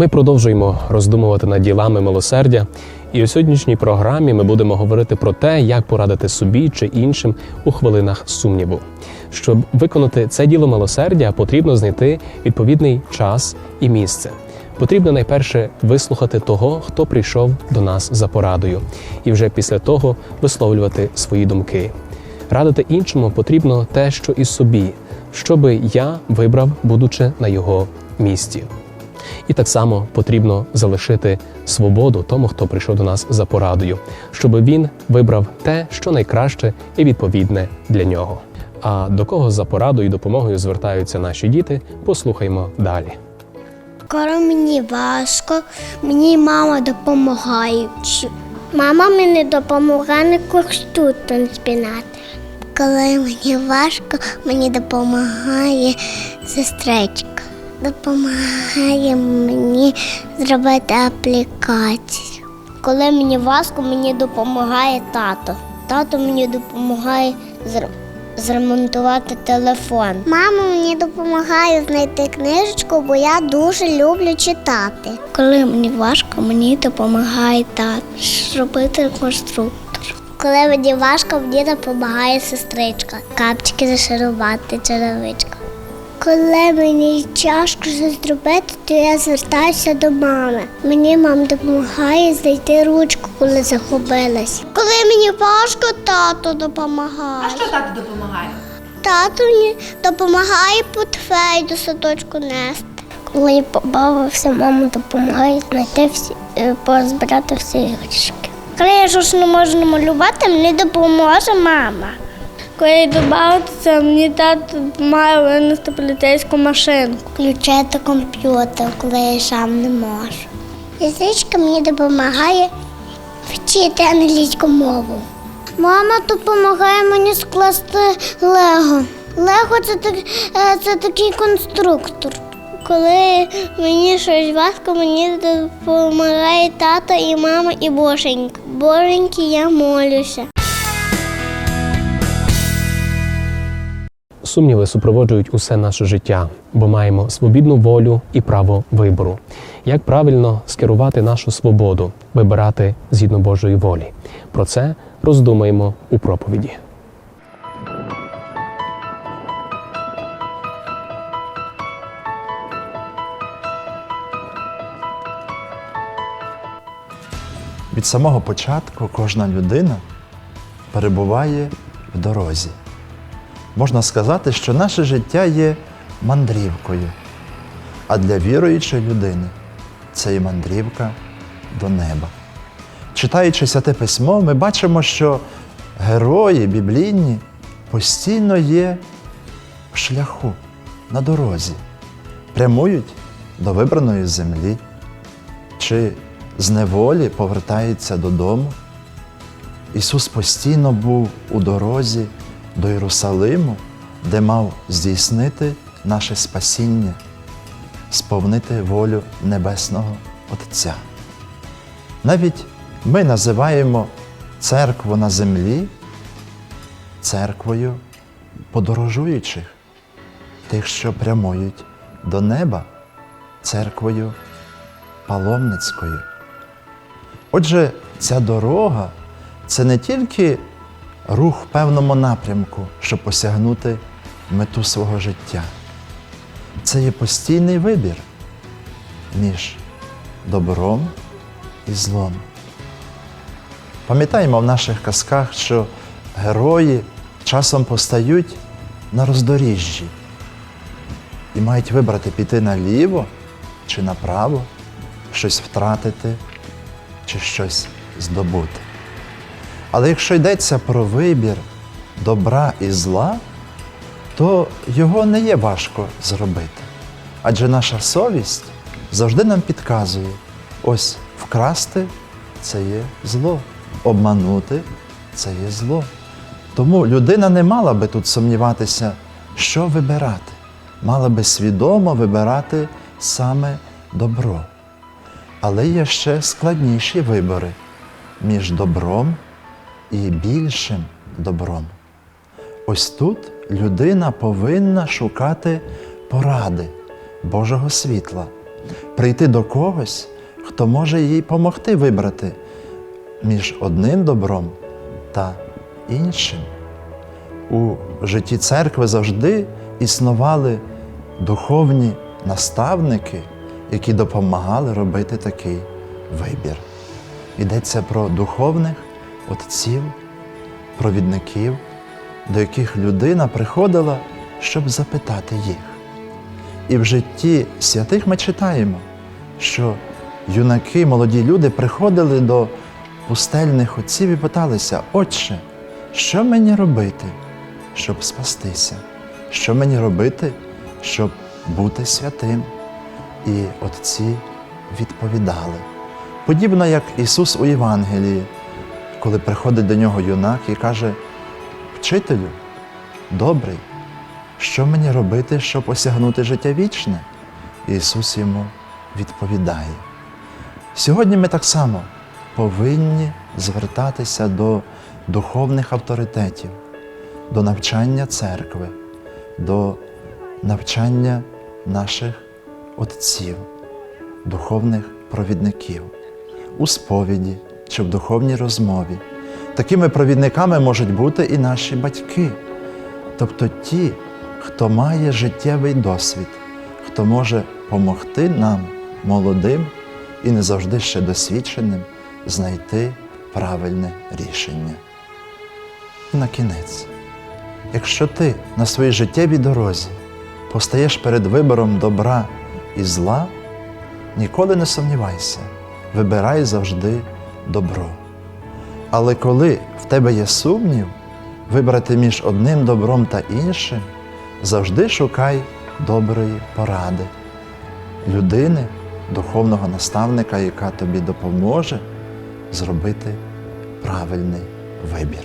Ми продовжуємо роздумувати над ділами милосердя, і у сьогоднішній програмі ми будемо говорити про те, як порадити собі чи іншим у хвилинах сумніву. Щоб виконати це діло милосердя, потрібно знайти відповідний час і місце. Потрібно найперше вислухати того, хто прийшов до нас за порадою, і вже після того висловлювати свої думки. Радити іншому потрібно те, що і собі, щоби я вибрав, будучи на його місці. І так само потрібно залишити свободу тому, хто прийшов до нас за порадою, щоб він вибрав те, що найкраще і відповідне для нього. А до кого за порадою і допомогою звертаються наші діти, послухаймо далі. Коли мені важко, мені мама допомагає. Мама мені допомагає курстутом спінати. Коли мені важко, мені допомагає сестричка. Допомагає мені зробити аплікацію. Коли мені важко, мені допомагає тато. Тато мені допомагає зремонтувати телефон. Мама мені допомагає знайти книжечку, бо я дуже люблю читати. Коли мені важко, мені допомагає тато зробити конструктор. Коли мені важко, мені допомагає сестричка. Капчики зашарувати, черевичка. Коли мені тяжко щось зробити, то я звертаюся до мами. Мені мама допомагає знайти ручку, коли загубилась. Коли мені важко, тато допомагає. А що тато допомагає? Тато мені допомагає портфель до садочку нести. Коли я побавився, мама допомагає знайти всі, е, позбирати всі іграшки. Коли я щось не можу намалювати, мені допоможе мама. Коли я добавитися, мені тато допомагає винести поліцейську машинку. Включати комп'ютер, коли я сам не можу. Язичка мені допомагає вчити англійську мову. Мама допомагає мені скласти Лего. Лего це, так, е, це такий конструктор. Коли мені щось важко, мені допомагає тато і мама, і боженька. Боженьки, я молюся. Сумніви супроводжують усе наше життя, бо маємо свобідну волю і право вибору. Як правильно скерувати нашу свободу, вибирати згідно Божої волі? Про це роздумаємо у проповіді. Від самого початку кожна людина перебуває в дорозі. Можна сказати, що наше життя є мандрівкою, а для віруючої людини це і мандрівка до неба. Читаючи святе письмо, ми бачимо, що герої біблійні постійно є в шляху на дорозі, прямують до вибраної землі чи з неволі повертаються додому. Ісус постійно був у дорозі до Єрусалиму, де мав здійснити наше спасіння, сповнити волю Небесного Отця. Навіть ми називаємо церкву на землі церквою подорожуючих, тих, що прямують до неба, церквою паломницькою. Отже, ця дорога це не тільки рух в певному напрямку, щоб осягнути мету свого життя. Це є постійний вибір між добром і злом. Пам'ятаємо в наших казках, що герої часом постають на роздоріжжі і мають вибрати піти наліво чи направо, щось втратити чи щось здобути. Але якщо йдеться про вибір добра і зла, то його не є важко зробити. Адже наша совість завжди нам підказує, ось вкрасти це є зло, обманути це є зло. Тому людина не мала би тут сумніватися, що вибирати, мала би свідомо вибирати саме добро. Але є ще складніші вибори між добром і більшим добром. Ось тут людина повинна шукати поради Божого світла, прийти до когось, хто може їй допомогти вибрати між одним добром та іншим. У житті церкви завжди існували духовні наставники, які допомагали робити такий вибір. Йдеться про духовних отців, провідників, до яких людина приходила, щоб запитати їх. І в житті святих ми читаємо, що юнаки, молоді люди приходили до пустельних отців і питалися, Отче, що мені робити, щоб спастися? Що мені робити, щоб бути святим? І отці відповідали. Подібно як Ісус у Євангелії, коли приходить до нього юнак і каже: Вчителю, добрий, що мені робити, щоб осягнути життя вічне? Ісус йому відповідає. Сьогодні ми так само повинні звертатися до духовних авторитетів, до навчання церкви, до навчання наших отців, духовних провідників у сповіді чи в духовній розмові. Такими провідниками можуть бути і наші батьки, тобто ті, хто має життєвий досвід, хто може допомогти нам, молодим і не завжди ще досвідченим, знайти правильне рішення. І на кінець, якщо ти на своїй життєвій дорозі постаєш перед вибором добра і зла, ніколи не сумнівайся, вибирай завжди добро. Але коли в тебе є сумнів, вибрати між одним добром та іншим, завжди шукай доброї поради, людини, духовного наставника, яка тобі допоможе зробити правильний вибір.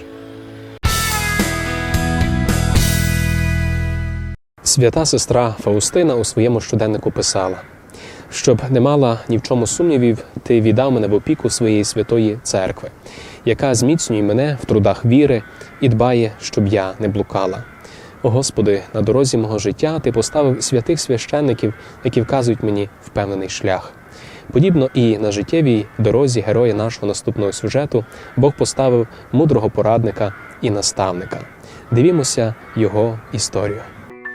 Свята сестра Фаустина у своєму щоденнику писала: щоб не мала ні в чому сумнівів, ти віддав мене в опіку своєї святої церкви, яка зміцнює мене в трудах віри і дбає, щоб я не блукала. Господи, на дорозі мого життя ти поставив святих священників, які вказують мені впевнений шлях. Подібно і на життєвій дорозі героя нашого наступного сюжету Бог поставив мудрого порадника і наставника. Дивімося його історію.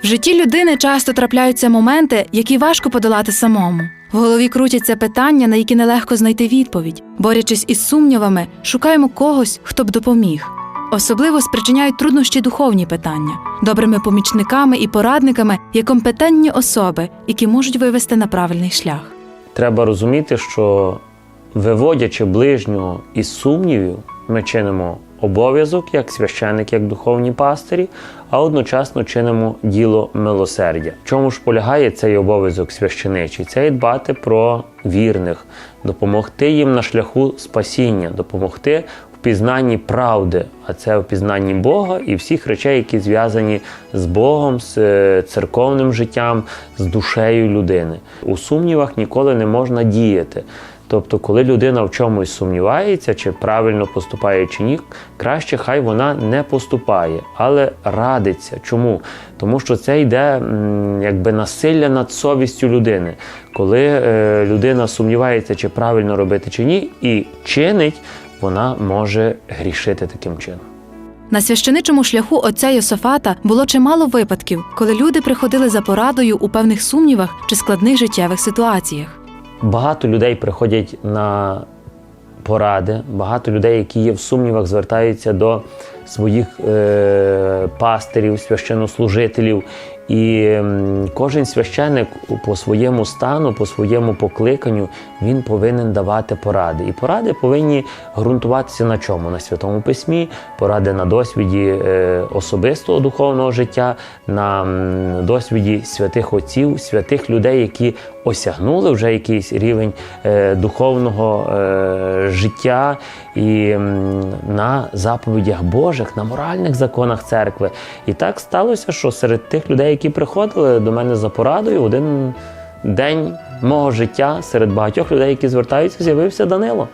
В житті людини часто трапляються моменти, які важко подолати самому. В голові крутяться питання, на які нелегко знайти відповідь. Борючись із сумнівами, шукаємо когось, хто б допоміг. Особливо спричиняють труднощі духовні питання. Добрими помічниками і порадниками є компетентні особи, які можуть вивести на правильний шлях. Треба розуміти, що виводячи ближнього із сумнівів, ми чинимо обов'язок як священик, як духовні пастирі, а одночасно чинимо діло милосердя. В чому ж полягає цей обов'язок священичий? Це і дбати про вірних, допомогти їм на шляху спасіння, допомогти в пізнанні правди, а це в пізнанні Бога і всіх речей, які зв'язані з Богом, з е, церковним життям, з душею людини. У сумнівах ніколи не можна діяти. Тобто, коли людина в чомусь сумнівається, чи правильно поступає чи ні, краще хай вона не поступає, але радиться. Чому? Тому що це йде якби насилля над совістю людини. Коли е, людина сумнівається, чи правильно робити чи ні, і чинить, вона може грішити таким чином. На священичому шляху отця Йосафата було чимало випадків, коли люди приходили за порадою у певних сумнівах чи складних життєвих ситуаціях. Багато людей приходять на поради, багато людей, які є в сумнівах, звертаються до своїх е, пастирів, священнослужителів. І кожен священник по своєму стану, по своєму покликанню, він повинен давати поради. І поради повинні ґрунтуватися на чому? На святому письмі, поради на досвіді е, особистого духовного життя, на досвіді святих отців, святих людей, які осягнули вже якийсь рівень е, духовного е, життя і на заповідях Божих, на моральних законах церкви. І так сталося, що серед тих людей, які приходили до мене за порадою, один день мого життя серед багатьох людей, які звертаються, з'явився Данило.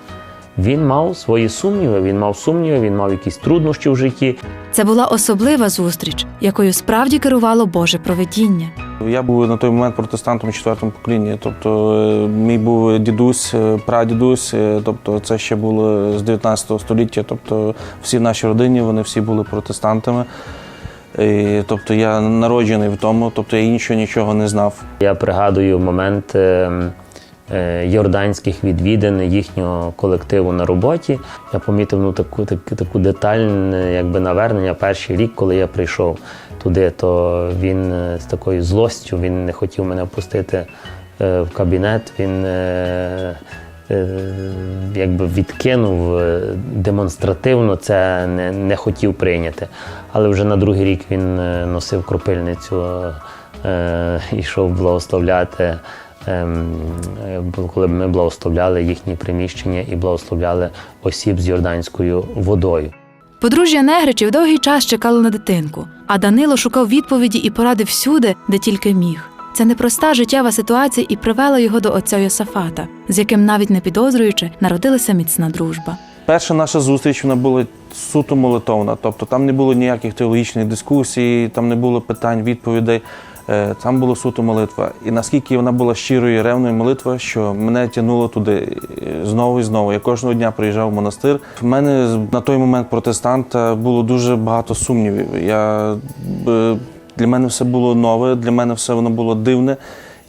Він мав свої сумніви, він мав сумніви, він мав якісь труднощі в житті. Це була особлива зустріч, якою справді керувало Боже провидіння. Я був на той момент протестантом четвертому поколінні. Тобто е, мій був дідусь, е, прадідусь, е, тобто це ще було з 19 століття. Тобто всі в нашій родині вони всі були протестантами. І, тобто я народжений в тому, тобто я іншого нічого не знав. Я пригадую момент е, е, йорданських відвідин їхнього колективу на роботі. Я помітив ну, таку, таку, таку детальне якби, навернення перший рік, коли я прийшов туди, то він е, з такою злостю він не хотів мене пустити е, в кабінет. Він е, е, якби відкинув е, демонстративно це не, не хотів прийняти. Але вже на другий рік він е, носив кропильницю, е, йшов благословляти. Ем, Коли ми благословляли їхні приміщення і благословляли осіб з йорданською водою. Подружжя Негричів довгий час чекало на дитинку, а Данило шукав відповіді і поради всюди, де тільки міг. Це непроста життєва ситуація і привела його до отця Йосафата, з яким, навіть не підозрюючи, народилася міцна дружба. Перша наша зустріч вона була суто молитовна, тобто там не було ніяких теологічних дискусій, там не було питань, відповідей. Е, Там була суто молитва. І наскільки вона була щирою ревною молитва, що мене тягнуло туди е, знову і знову. Я кожного дня приїжджав в монастир. В мене на той момент протестанта було дуже багато сумнівів. Я, е, для мене все було нове, для мене все воно було дивне.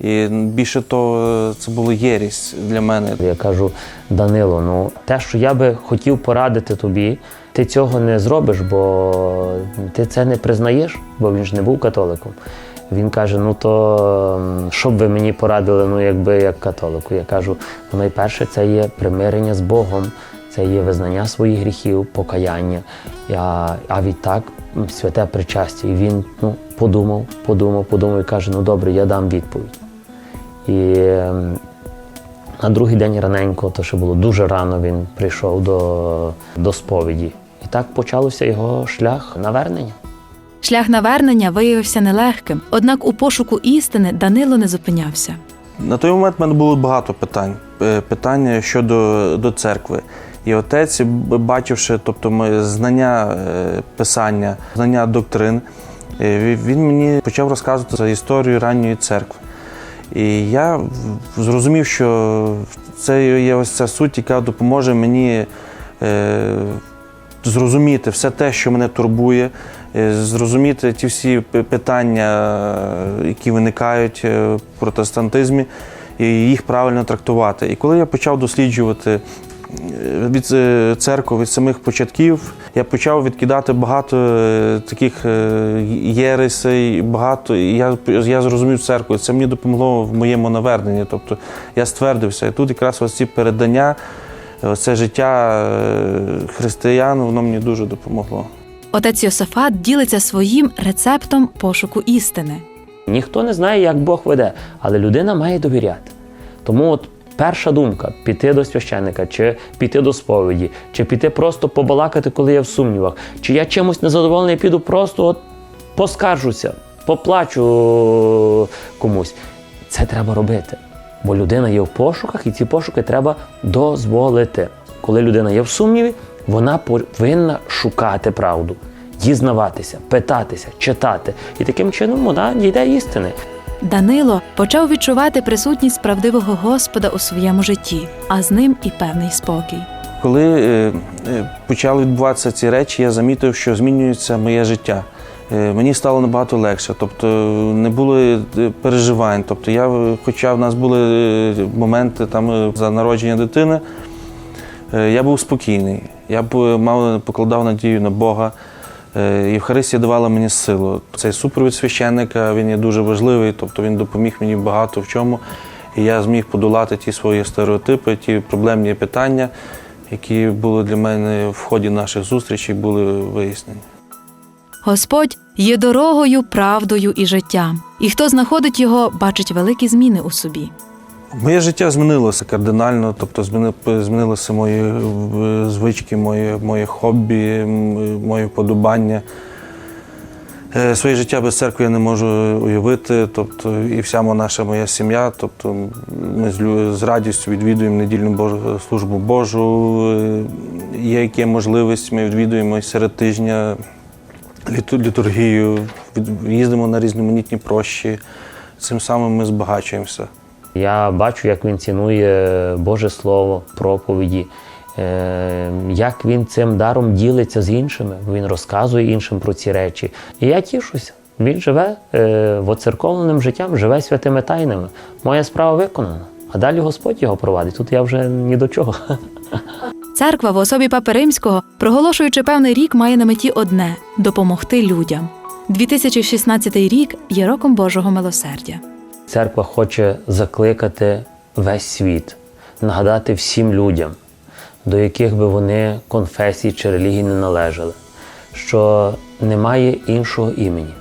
І більше того, це було єрість для мене. Я кажу, Данило, ну те, що я би хотів порадити тобі, ти цього не зробиш, бо ти це не признаєш, бо він ж не був католиком. Він каже: ну то що б ви мені порадили, ну якби як католику. Я кажу, ну найперше це є примирення з Богом, це є визнання своїх гріхів, покаяння. А, а відтак святе причастя. І він ну, подумав, подумав, подумав і каже: ну добре, я дам відповідь. І на другий день раненько, то ще було дуже рано, він прийшов до, до сповіді. І так почався його шлях навернення. Шлях навернення виявився нелегким, однак у пошуку істини Данило не зупинявся. На той момент в мене було багато питань. Е, Питання щодо до церкви. І отець, бачивши, тобто знання е, писання, знання доктрин, е, він мені почав розказувати за історію ранньої церкви. І я зрозумів, що це є ось ця суть, яка допоможе мені зрозуміти все те, що мене турбує, зрозуміти ті всі питання, е, які виникають е, в протестантизмі, і їх правильно трактувати. І коли я почав досліджувати е, від е, церкви, від самих початків, я почав відкидати багато е, таких е, єресей, багато. І я, я зрозумів церкву. Це мені допомогло в моєму наверненні. Тобто я ствердився. І тут якраз ось ці передання, це життя е, християн, воно мені дуже допомогло. Отець Йосафат ділиться своїм рецептом пошуку істини. Ніхто не знає, як Бог веде, але людина має довіряти. Тому от перша думка піти до священника, чи піти до сповіді, чи піти просто побалакати, коли я в сумнівах, чи я чимось незадоволений, піду просто от поскаржуся, поплачу комусь. Це треба робити. Бо людина є в пошуках, і ці пошуки треба дозволити. Коли людина є в сумніві, вона повинна шукати правду, дізнаватися, питатися, читати. І таким чином вона дійде істини. Данило почав відчувати присутність правдивого Господа у своєму житті, а з ним і певний спокій. Коли е, е, почали відбуватися ці речі, я замітив, що змінюється моє життя. Е, Мені стало набагато легше, тобто не було е, переживань. Тобто я, е, хоча в нас були е, моменти там е, за народження дитини, е, я був спокійний. Я б е, мав покладав надію на Бога. Е, Євхаристія давала мені силу. Цей супровід священника він є дуже важливий, тобто він допоміг мені багато в чому. І я зміг подолати ті свої стереотипи, ті проблемні питання, які були для мене в ході наших зустрічей, були вияснені. Господь є дорогою, правдою і життям, і хто знаходить його, бачить великі зміни у собі. Моє життя змінилося кардинально, тобто змінилися мої звички, моє, моє хобі, мої вподобання. Е, Своє життя без церкви я не можу уявити. Тобто, і вся наша моя сім'я. Тобто, ми з, радістю відвідуємо недільну службу Божу. Е, Є яка можливість, ми відвідуємо серед тижня літургію, їздимо на різноманітні прощі. Цим самим ми збагачуємося. Я бачу, як він цінує Боже Слово, проповіді, е, як він цим даром ділиться з іншими, він розказує іншим про ці речі. І я тішуся. Він живе е, воцерковленим життям, живе святими тайнами. Моя справа виконана. А далі Господь його провадить. Тут я вже ні до чого. Церква в особі Папи Римського, проголошуючи певний рік, має на меті одне допомогти людям. 2016 рік є роком Божого милосердя. Церква хоче закликати весь світ, нагадати всім людям, до яких би вони конфесій чи релігій не належали, що немає іншого імені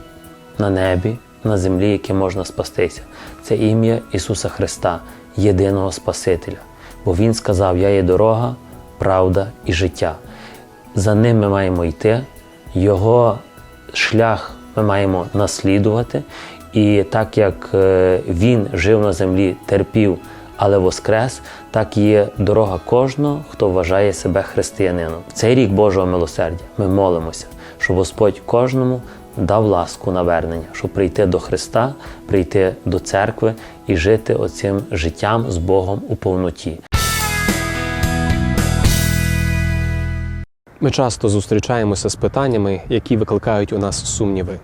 на небі, на землі, яке можна спастися. Це ім'я Ісуса Христа, єдиного Спасителя. Бо Він сказав: Я є дорога, правда і життя. За ним ми маємо йти, Його шлях ми маємо наслідувати. І так як е, він жив на землі, терпів, але воскрес, так є дорога кожного, хто вважає себе християнином. Цей рік Божого милосердя ми молимося, щоб Господь кожному дав ласку навернення, щоб прийти до Христа, прийти до церкви і жити оцим життям з Богом у повноті. Ми часто зустрічаємося з питаннями, які викликають у нас сумніви,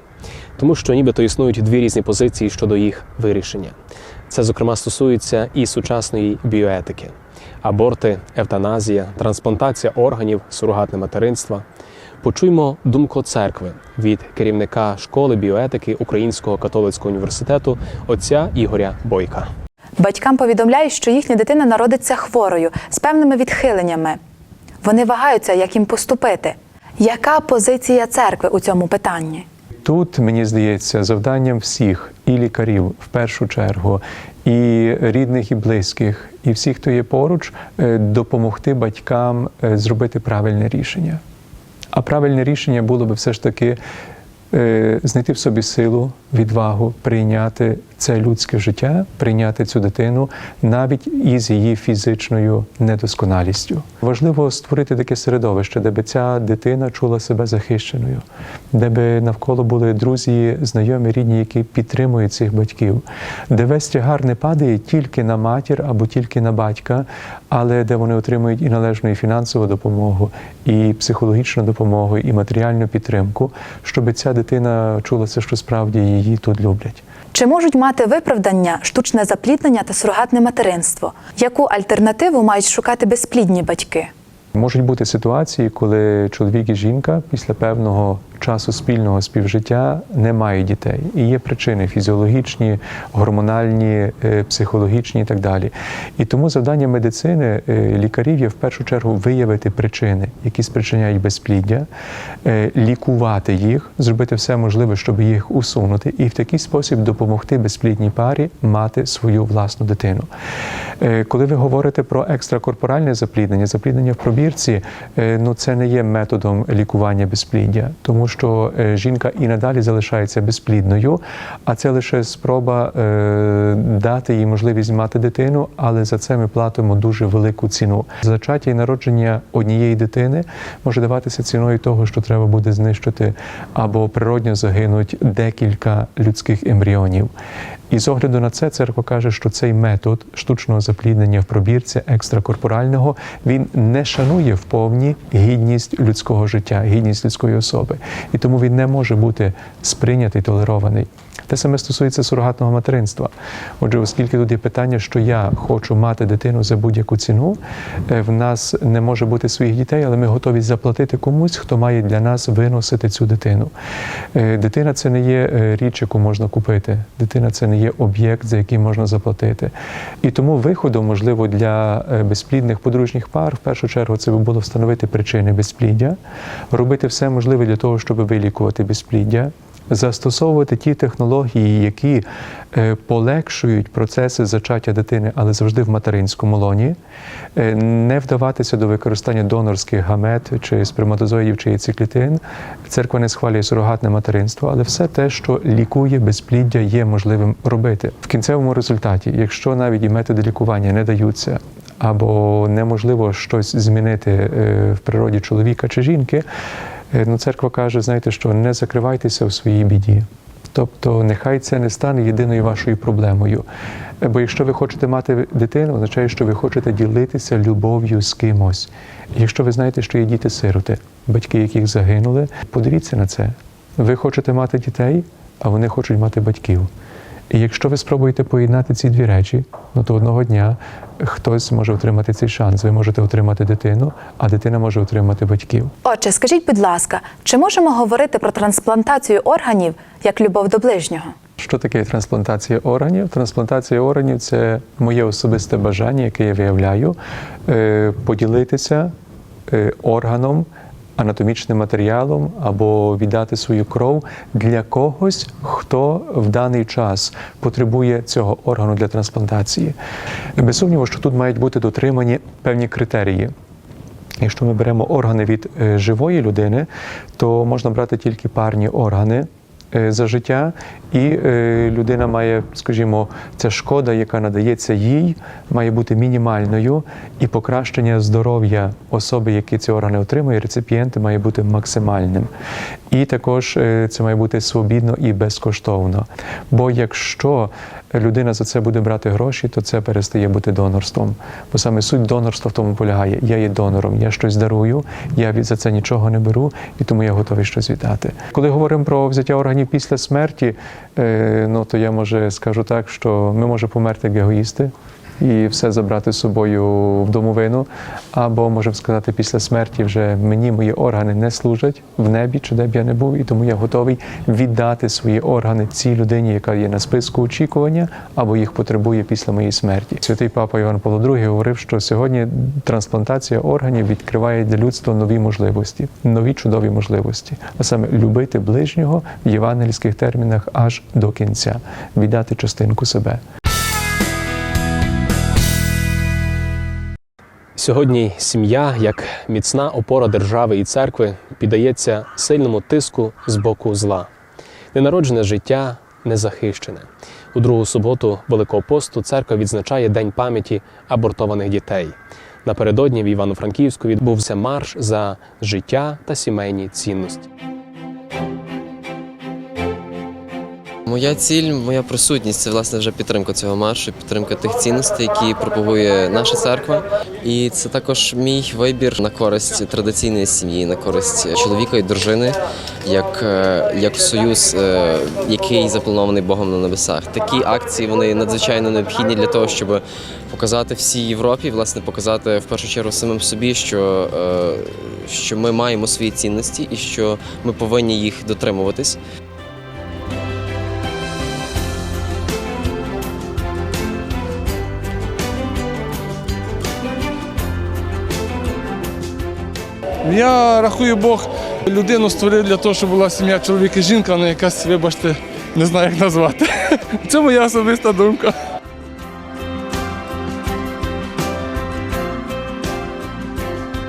тому що нібито існують дві різні позиції щодо їх вирішення. Це, зокрема, стосується і сучасної біоетики: аборти, евтаназія, трансплантація органів, сурогатне материнство. Почуймо думку церкви від керівника школи біоетики Українського католицького університету отця Ігоря Бойка. Батькам повідомляють, що їхня дитина народиться хворою з певними відхиленнями. Вони вагаються, як їм поступити. Яка позиція церкви у цьому питанні? Тут мені здається завданням всіх і лікарів в першу чергу, і рідних, і близьких, і всіх, хто є поруч, е, допомогти батькам е, зробити правильне рішення. А правильне рішення було би все ж таки е, знайти в собі силу, відвагу, прийняти це людське життя, прийняти цю дитину навіть із її фізичною недосконалістю. Важливо створити таке середовище, де би ця дитина чула себе захищеною, де би навколо були друзі, знайомі, рідні, які підтримують цих батьків, де весь тягар не падає тільки на матір або тільки на батька, але де вони отримують і належну і фінансову допомогу, і психологічну допомогу, і матеріальну підтримку, щоб ця дитина чулася, що справді її тут люблять. Чи можуть мати виправдання штучне запліднення та сурогатне материнство? Яку альтернативу мають шукати безплідні батьки? Можуть бути ситуації, коли чоловік і жінка після певного часу спільного співжиття не мають дітей. І є причини фізіологічні, гормональні, е, психологічні і так далі. І тому завдання медицини е, лікарів є в першу чергу виявити причини, які спричиняють безпліддя, е, лікувати їх, зробити все можливе, щоб їх усунути, і в такий спосіб допомогти безплідній парі мати свою власну дитину. Коли ви говорите про екстракорпоральне запліднення, запліднення в пробірці, ну це не є методом лікування безпліддя, тому е, жінка і надалі залишається безплідною, а це лише спроба е, дати їй можливість мати дитину, але за це ми платимо дуже велику ціну. Зачаття і народження однієї дитини може даватися ціною того, що треба буде знищити або природньо загинуть декілька людських ембріонів. І з огляду на це церква каже, що цей метод штучного запліднення в пробірці екстракорпорального він не шанує в повні гідність людського життя, гідність людської особи, і тому він не може бути сприйнятий, толерований. Те саме стосується сурогатного материнства. Отже, оскільки тут є питання, що я хочу мати дитину за будь-яку ціну, е, в нас не може бути своїх дітей, але ми готові заплатити комусь, хто має для нас виносити цю дитину. Е, Дитина це не є е, річ, яку можна купити. Дитина це не є об'єкт, за який можна заплатити. І тому виходом, можливо, для е, безплідних подружніх пар, в першу чергу, це би було встановити причини безпліддя, робити все можливе для того, щоб вилікувати безпліддя застосовувати ті технології, які е, полегшують процеси зачаття дитини, але завжди в материнському лоні, е, не вдаватися до використання донорських гамет чи сперматозоїдів чи яйцеклітин. Церква не схвалює сурогатне материнство, але все те, що лікує безпліддя, є можливим робити. В кінцевому результаті, якщо навіть і методи лікування не даються, або неможливо щось змінити е, в природі чоловіка чи жінки, ну, церква каже, знаєте, що не закривайтеся в своїй біді. Тобто нехай це не стане єдиною вашою проблемою. Е, Бо якщо ви хочете мати дитину, означає, що ви хочете ділитися любов'ю з кимось. Якщо ви знаєте, що є діти-сироти, батьки яких загинули, подивіться на це. Ви хочете мати дітей, а вони хочуть мати батьків. І якщо ви спробуєте поєднати ці дві речі, ну то одного дня хтось може отримати цей шанс. Ви можете отримати дитину, а дитина може отримати батьків. Отже, скажіть, будь ласка, чи можемо говорити про трансплантацію органів як любов до ближнього? Що таке трансплантація органів? Трансплантація органів це моє особисте бажання, яке я виявляю, е, поділитися е, органом, анатомічним матеріалом або віддати свою кров для когось, хто в даний час потребує цього органу для трансплантації. Без сумніву, що тут мають бути дотримані певні критерії. Якщо ми беремо органи від е, живої людини, то можна брати тільки парні органи за життя, і е, людина має, скажімо, ця шкода, яка надається їй, має бути мінімальною, і покращення здоров'я особи, які ці органи отримує, реципієнти, має бути максимальним. І також е, це має бути свобідно і безкоштовно. Бо якщо людина за це буде брати гроші, то це перестає бути донорством. Бо саме суть донорства в тому полягає: я є донором, я щось дарую, я за це нічого не беру, і тому я готовий щось віддати. Коли говоримо про взяття органів після смерті, е, ну то я може скажу так, що ми можемо померти як егоїсти. І все забрати з собою в домовину, або можемо сказати, після смерті вже мені мої органи не служать в небі, чи де б я не був, і тому я готовий віддати свої органи цій людині, яка є на списку очікування, або їх потребує після моєї смерті. Святий папа Іван Павло II говорив, що сьогодні трансплантація органів відкриває для людства нові можливості, нові чудові можливості, а саме любити ближнього в євангельських термінах аж до кінця, віддати частинку себе. Сьогодні сім'я, як міцна опора держави і церкви, піддається сильному тиску з боку зла. Ненароджене життя незахищене. У другу суботу Великого посту церква відзначає День пам'яті абортованих дітей. Напередодні в Івано-Франківську відбувся марш за життя та сімейні цінності. Моя ціль, моя присутність це власне вже підтримка цього маршу, підтримка тих цінностей, які пропагує наша церква. І це також мій вибір на користь традиційної сім'ї, на користь чоловіка і дружини, як, е, як союз, е, який запланований Богом на небесах. Такі акції вони надзвичайно необхідні для того, щоб показати всій Європі, власне, показати в першу чергу самим собі, що, е, що ми маємо свої цінності і що ми повинні їх дотримуватись. Я рахую, Бог людину створив для того, щоб була сім'я чоловік і жінка, а не якась, вибачте, не знаю, як назвати. Це моя особиста думка.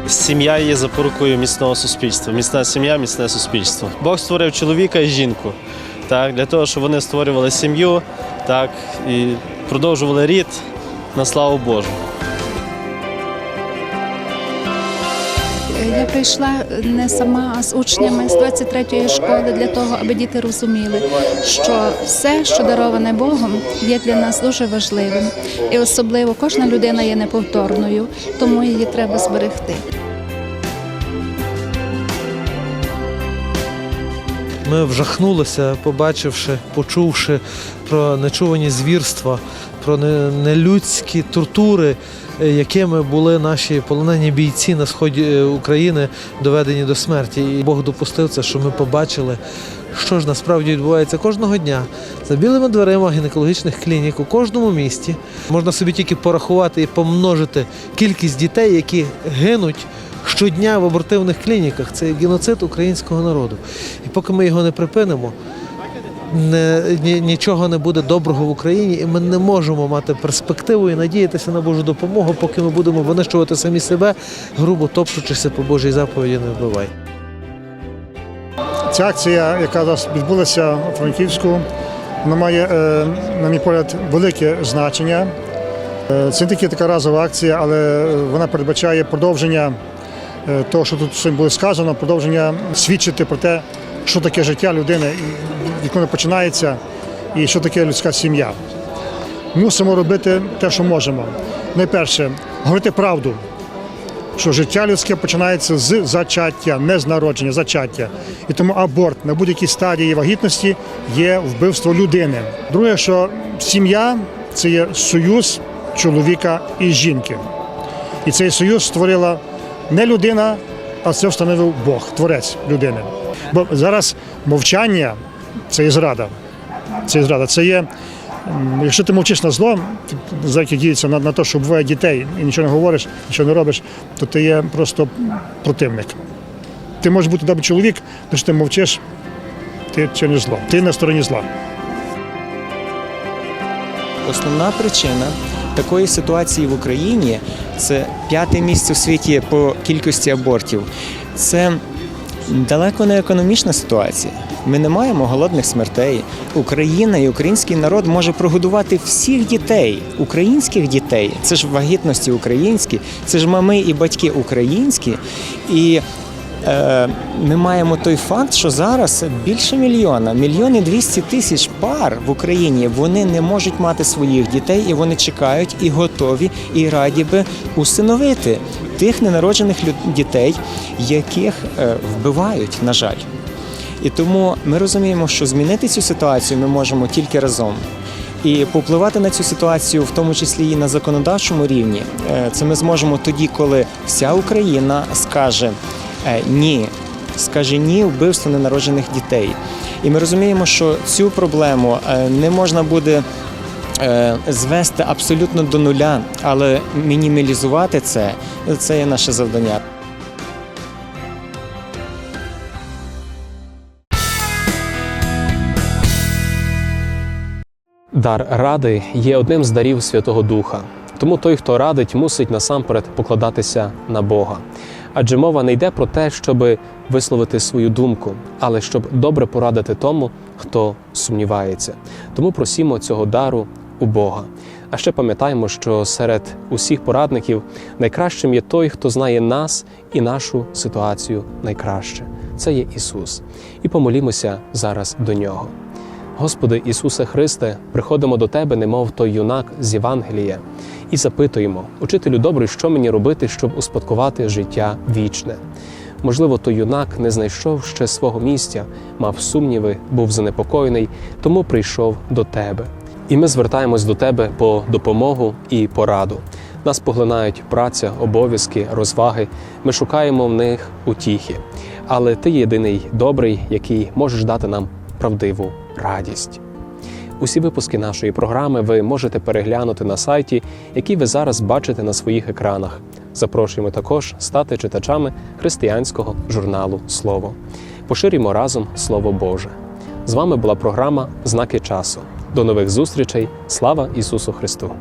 Сім'я є запорукою міцного суспільства. Міцна сім'я, міцне суспільство. Бог створив чоловіка і жінку так, для того, щоб вони створювали сім'ю так, і продовжували рід на славу Божу. Я прийшла не сама, а з учнями з 23-ї школи для того, аби діти розуміли, що все, що дароване Богом, є для нас дуже важливим. І особливо кожна людина є неповторною, тому її треба зберегти. Ми вжахнулися, побачивши, почувши про нечувані звірства, про нелюдські тортури, якими були наші полонені бійці на сході е, України, доведені до смерті. І Бог допустив це, що ми побачили, що ж насправді відбувається кожного дня за білими дверима гінекологічних клінік у кожному місті. Можна собі тільки порахувати і помножити кількість дітей, які гинуть щодня в абортивних клініках. Це геноцид українського народу. І поки ми його не припинимо, нічого не буде доброго в Україні, і ми не можемо мати перспективу і надіятися на Божу допомогу, поки ми будемо винищувати самі себе, грубо топчучися по Божій заповіді не вбивай. Ця акція, яка зараз відбулася у Франківську, вона має, е, на мій погляд, велике значення. Е, Це не тільки така разова акція, але вона передбачає продовження е, того, що тут було сказано, продовження свідчити про те, що таке життя людини, як воно починається, і що таке людська сім'я. Мусимо робити те, що можемо. Найперше, говорити правду що життя людське починається з зачаття, не з народження, зачаття. І тому аборт на будь-якій стадії вагітності є вбивство людини. Друге, що сім'я це є союз чоловіка і жінки. І цей союз створила не людина, а це встановив Бог, творець людини. Бо зараз мовчання це є зрада. Це є зрада. Це є Якщо ти мовчиш на зло, знаєш, діється на, на те, що буває дітей, і нічого не говориш, нічого не робиш, то ти є просто противник. Ти можеш бути добрий чоловік, але що ти мовчиш, ти чиниш зло. Ти на стороні зла. Основна причина такої ситуації в Україні це п'яте місце у світі по кількості абортів. Це далеко не економічна ситуація. Ми не маємо голодних смертей. Україна і український народ може прогодувати всіх дітей, українських дітей. Це ж вагітності українські, це ж мами і батьки українські. І ми маємо той факт, що зараз більше мільйона, мільйони двісті тисяч пар в Україні вони не можуть мати своїх дітей, і вони чекають і готові, і раді би усиновити тих ненароджених дітей, яких е, вбивають, на жаль. І тому ми розуміємо, що змінити цю ситуацію ми можемо тільки разом. І попливати на цю ситуацію, в тому числі і на законодавчому рівні, е, це ми зможемо тоді, коли вся Україна скаже е, ні, скаже ні вбивству ненароджених дітей. І ми розуміємо, що цю проблему е, не можна буде е, звести абсолютно до нуля, але мінімалізувати це це є наше завдання. Дар ради є одним з дарів Святого Духа. Тому той, хто радить, мусить насамперед покладатися на Бога. Адже мова не йде про те, щоб висловити свою думку, але щоб добре порадити тому, хто сумнівається. Тому просімо цього дару у Бога. А ще пам'ятаємо, що серед усіх порадників найкращим є той, хто знає нас і нашу ситуацію найкраще. Це є Ісус. І помолімося зараз до нього. Господи Ісусе Христе, приходимо до Тебе, немов той юнак з Євангелія, і запитуємо, учителю добрий, що мені робити, щоб успадкувати життя вічне. Можливо, той юнак не знайшов ще свого місця, мав сумніви, був занепокоєний, тому прийшов до Тебе. І ми звертаємось до Тебе по допомогу і пораду. Нас поглинають праця, обов'язки, розваги. Ми шукаємо в них утіхи. Але Ти єдиний добрий, який можеш дати нам правдиву радість. Усі випуски нашої програми ви можете переглянути на сайті, який ви зараз бачите на своїх екранах. Запрошуємо також стати читачами християнського журналу Слово. Поширюємо разом Слово Боже. З вами була програма Знаки часу. До нових зустрічей. Слава Ісусу Христу!